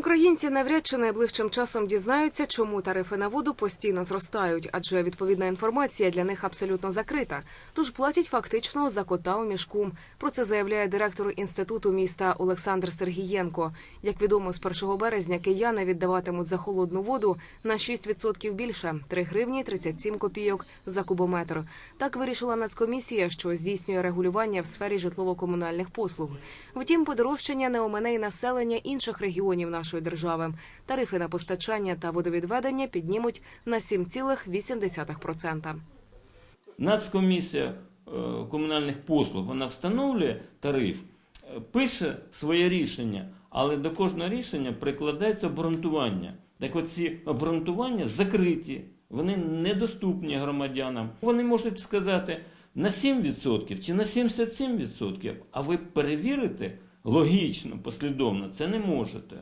Українці навряд чи найближчим часом дізнаються, чому тарифи на воду постійно зростають, адже відповідна інформація для них абсолютно закрита. Тож платять фактично за кота у мішку. Про це заявляє директор інституту міста Олександр Сергієнко. Як відомо, з 1 березня кияни віддаватимуть за холодну воду на 6% більше 3 гривні 37 копійок за кубометр. Так вирішила Нацкомісія, що здійснює регулювання в сфері житлово-комунальних послуг. Втім, подорожчання не омине й населення інших регіонів нашої держави. Тарифи на постачання та водовідведення піднімуть на 7,8%. Нацкомісія е, комунальних послуг вона встановлює тариф, е, пише своє рішення, але до кожного рішення прикладається обґрунтування. Так от ці обґрунтування закриті, вони недоступні громадянам. Вони можуть сказати на 7% чи на 77%, а ви перевірити логічно, послідовно це не можете.